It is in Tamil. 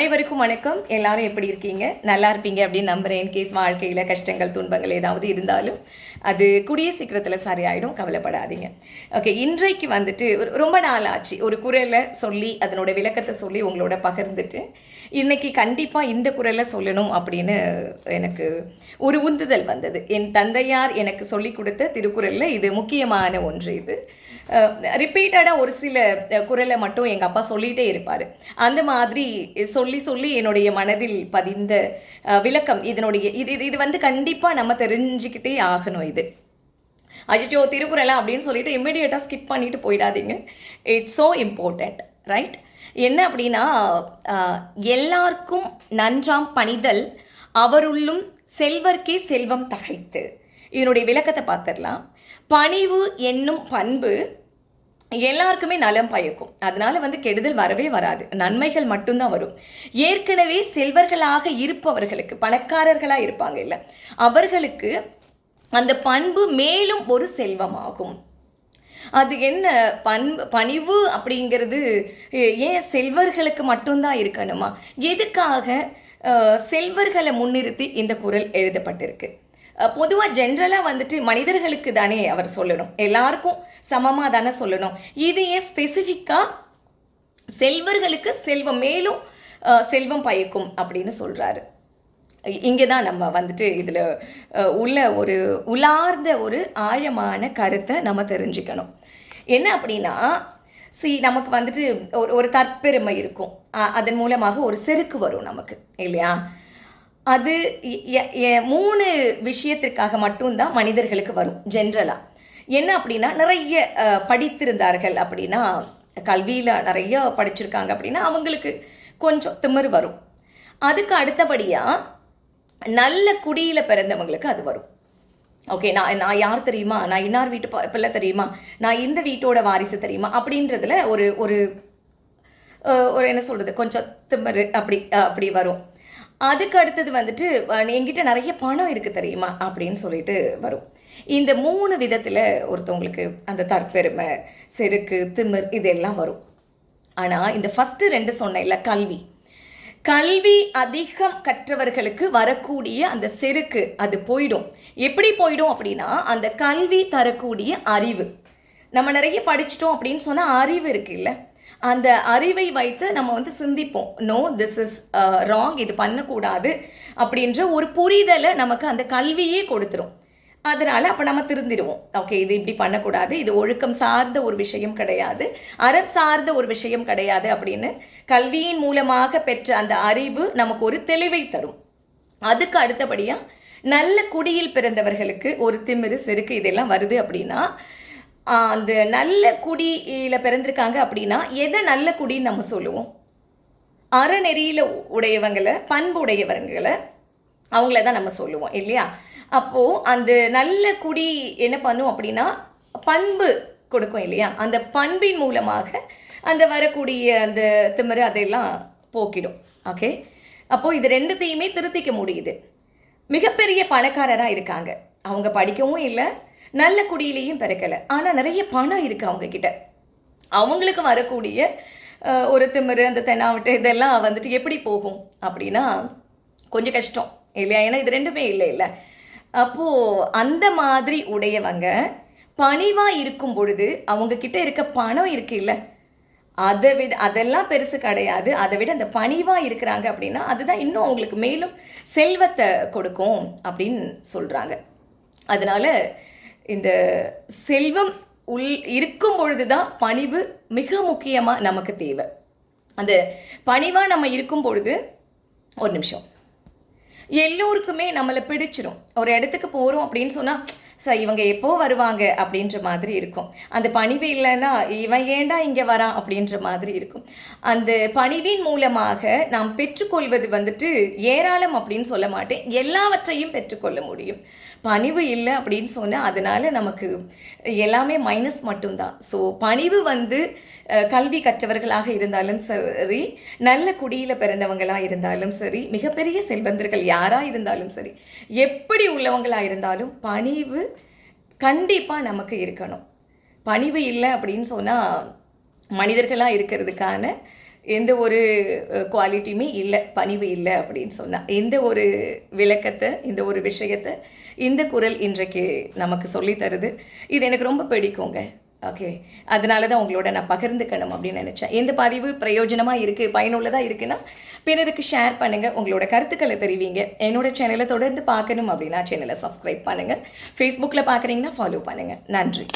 அனைவருக்கும் வணக்கம். எல்லாரும் எப்படி இருக்கீங்க? நல்லா இருப்பீங்க அப்படின்னு நம்புறேன். கேஸ் வாழ்க்கையில் கஷ்டங்கள் துன்பங்கள் ஏதாவது இருந்தாலும் அது குடிய சீக்கிரத்தில் சரியாயிடும். கவலைப்படாதீங்க. ஓகே இன்றைக்கு வந்துட்டு ஒரு- ரொம்ப நாள் ஆச்சு. ஒரு குரலை சொல்லி அதனோட விளக்கத்தை சொல்லி உங்களோட பகிர்ந்துட்டு இன்னைக்கு கண்டிப்பாக இந்த குரலை சொல்லணும் அப்படின்னு எனக்கு ஒரு உந்துதல் வந்தது. என் தந்தையார் எனக்கு சொல்லி கொடுத்த திருக்குறளில் இது முக்கியமான ஒன்று இது. ரிப்பீட்டடாக ஒரு சில குரலை மட்டும் எங்கள் அப்பா சொல்லிகிட்டே இருப்பார். அந்த மாதிரி சொல்லி சொல்லி என்னுடைய மனதில் பதிந்த விளக்கம் இதனுடைய இது இது- இது வந்து கண்டிப்பாக நம்ம தெரிஞ்சுக்கிட்டே ஆகணும் இது. அஜிட்டோ திருக்குறளா அப்படின்னு சொல்லிட்டு இம்மிடியேட்டாக ஸ்கிப் பண்ணிட்டு போயிடாதீங்க. இட்ஸ் ஸோ இம்பார்ட்டண்ட் ரைட் என்ன அப்படின்னா எல்லாருக்கும் நன்றாம் பணிதல் அவருள்ளும் செல்வர்க்கே செல்வம் தகைத்து. இதனுடைய விளக்கத்தை பார்த்துடலாம். பணிவு என்னும் பண்பு எல்லாருக்குமே நலம் பயக்கும். அதனால வந்து கெடுதல் வரவே வராது. நன்மைகள் மட்டும்தான் வரும். ஏற்கனவே செல்வர்களாக இருப்பவர்களுக்கு பணக்காரர்களாக இருப்பாங்க இல்லை அவர்களுக்கு அந்த பண்பு மேலும் ஒரு செல்வமாகும். அது என்ன? பண்பு பணிவு அப்படிங்கிறது ஏன் செல்வர்களுக்கு மட்டும்தான் இருக்கணுமா? எதுக்காக செல்வர்களை முன்னிறுத்தி இந்த குரல் எழுதப்பட்டிருக்கு? பொதுவாக ஜென்ரலாக வந்துட்டு மனிதர்களுக்கு தானே அவர் சொல்லணும். எல்லாருக்கும் சமமாக தானே சொல்லணும். இது ஏன் ஸ்பெசிஃபிக்காக செல்வர்களுக்கு செல்வம் மேலும் செல்வம் பயக்கும் அப்படின்னு சொல்கிறாரு இங்கே தான் நம்ம வந்துட்டு இதில் உள்ள ஒரு உலார்ந்த ஒரு ஆழமான கருத்தை நம்ம தெரிஞ்சுக்கணும். என்ன அப்படின்னா சி நமக்கு வந்துட்டு ஒரு ஒரு தற்பெருமை இருக்கும். அதன் மூலமாக ஒரு செருக்கு வரும் நமக்கு இல்லையா? அது எ- எ- மூணு விஷயத்திற்காக மட்டும்தான் மனிதர்களுக்கு வரும் ஜென்ரலாக என்ன அப்படின்னா நிறைய படித்திருந்தார்கள் அப்படின்னா கல்வியில் நிறைய படிச்சிருக்காங்க அப்படின்னா அவங்களுக்கு கொஞ்சம் திமிர் வரும். அதுக்கு அடுத்தபடியாக நல்ல குடியில் பிறந்தவங்களுக்கு அது வரும். ஓகே நான் நான் யார் தெரியுமா? நான் இன்னார் வீட்டு ப- பிள்ளை தெரியுமா? நான் இந்த வீட்டோட வாரிசு தெரியுமா? அப்படின்றதுல ஒரு ஒரு ஒரு என்ன சொல்கிறது கொஞ்சம் திமிர் அப்படி அப்படி வரும். அதுக்கு அடுத்தது வந்துட்டு என்கிட்ட நிறைய பணம் இருக்குது தெரியுமா? அப்படின்னு சொல்லிட்டு வரும். இந்த மூணு விதத்தில் ஒருத்தவங்களுக்கு அந்த தற்பெருமை செருக்கு திமிர் இதெல்லாம் வரும். ஆனால் இந்த ஃபஸ்ட்டு ரெண்டு சொன்னேன்ல கல்வி. கல்வி அதிகம் கற்றவர்களுக்கு வரக்கூடிய அந்த செருக்கு அது போயிடும். எப்படி போயிடும் அப்படின்னா அந்த கல்வி தரக்கூடிய அறிவு. நம்ம நிறைய படிச்சிட்டோம் அப்படின்னு சொன்னால் அறிவு இருக்குல்ல அந்த அறிவை வைத்து நம்ம வந்து சிந்திப்போம். நோ திஸ் இஸ் ராங் இது பண்ணக்கூடாது. அப்படின்ற ஒரு புரிதலை நமக்கு அந்த கல்வியே கொடுத்துரும். அதனால் அப்போ நம்ம திருந்திடுவோம். ஓகே இது இப்படி பண்ணக்கூடாது. இது ஒழுக்கம் சார்ந்த ஒரு விஷயம் கிடையாது. அறம் சார்ந்த ஒரு விஷயம் கிடையாது. அப்படின்னு கல்வியின் மூலமாக பெற்ற அந்த அறிவு நமக்கு ஒரு தெளிவை தரும். அதுக்கு அடுத்தபடியாக நல்ல குடியில் பிறந்தவர்களுக்கு ஒரு திமிரு செருக்கு இதெல்லாம் வருது அப்படின்னா அந்த நல்ல குடியில் பிறந்திருக்காங்க அப்படின்னா எதை நல்ல குடின்னு நம்ம சொல்லுவோம்? அறநெறியில் உடையவங்களை பண்பு உடையவங்களை அவங்கள தான் நம்ம சொல்லுவோம் இல்லையா? அப்போது அந்த நல்ல குடி என்ன பண்ணும் அப்படின்னா பண்பு கொடுக்கும் இல்லையா? அந்த பண்பின் மூலமாக அந்த வரக்கூடிய அந்த திமிரு அதெல்லாம் போக்கிடும் ஓகே அப்போது இது ரெண்டுத்தையுமே திருத்திக்க முடியுது. மிகப்பெரிய பணக்காரராக இருக்காங்க. அவங்க படிக்கவும் இல்லை நல்ல குடியிலையும் பிறக்கலை. ஆனால் நிறைய பணம் இருக்குது அவங்க கிட்ட அவங்களுக்கு வரக்கூடிய ஒரு திமிரு அந்த தென்னாவட்டு இதெல்லாம் வந்துட்டு எப்படி போகும் அப்படின்னா கொஞ்சம் கஷ்டம். இல்லையா? ஏன்னா இது ரெண்டுமே இல்லை இல்லை. அப்போது அந்த மாதிரி உடையவங்க பணிவாக இருக்கும் பொழுது அவங்க கிட்ட இருக்க பணம் இருக்கு இல்லை. அதை விட அதெல்லாம் பெருசு கிடையாது. அதை விட அந்த பணிவாக இருக்கிறாங்க அப்படின்னா அதுதான் இன்னும் அவங்களுக்கு மேலும் செல்வத்தை கொடுக்கும் அப்படின்னு சொல்கிறாங்க அதனால இந்த செல்வம் உள் இருக்கும் பொழுது தான் பணிவு மிக முக்கியமாக நமக்கு தேவை. அந்த பணிவாக நம்ம இருக்கும் பொழுது ஒரு நிமிஷம். எல்லோருக்குமே நம்மளை பிடிச்சிரும். ஒரு இடத்துக்கு போகிறோம் அப்படின்னு சொன்னால் ஸோ இவங்க எப்போ வருவாங்க அப்படின்ற மாதிரி இருக்கும். அந்த பணிவு இல்லைன்னா இவன் ஏண்டா இங்கே வரான் அப்படின்ற மாதிரி இருக்கும். அந்த பணிவின் மூலமாக நாம் பெற்றுக்கொள்வது வந்துட்டு ஏராளம் அப்படின்னு சொல்ல மாட்டேன். எல்லாவற்றையும் பெற்றுக்கொள்ள முடியும். பணிவு இல்லை அப்படின்னு சொன்னால் அதனால் நமக்கு எல்லாமே மைனஸ் மட்டும்தான். ஸோ பணிவு வந்து கல்வி கற்றவர்களாக இருந்தாலும் சரி நல்ல குடியில் பிறந்தவங்களாக இருந்தாலும் சரி மிகப்பெரிய செல்வந்தர்கள் யாராக இருந்தாலும் சரி எப்படி உள்ளவங்களாக இருந்தாலும் பணிவு கண்டிப்பாக நமக்கு இருக்கணும். பணிவு இல்லை அப்படின்னு சொன்னால் மனிதர்களாக இருக்கிறதுக்கான எந்த ஒரு குவாலிட்டியுமே இல்லை பணிவு இல்லை அப்படின்னு சொன்னால் எந்த ஒரு விளக்கத்தை இந்த ஒரு விஷயத்தை இந்த குரல் இன்றைக்கு நமக்கு சொல்லித் தருது. இது எனக்கு ரொம்ப பிடிக்குங்க. ஓகே அதனால தான் உங்களோட நான் பகிர்ந்துக்கணும் அப்படின்னு நினச்சேன். எந்த பதிவு பிரயோஜனமாக இருக்குது பயனுள்ளதாக இருக்குன்னா பிறருக்கு ஷேர் பண்ணுங்கள் உங்களோட கருத்துக்களை தெரிவிங்க. என்னோட சேனலை தொடர்ந்து பார்க்கணும் அப்படின்னா சேனலை சப்ஸ்கிரைப் பண்ணுங்கள் ஃபேஸ்புக்கில் பார்க்குறீங்கன்னா ஃபாலோ பண்ணுங்கள் நன்றி.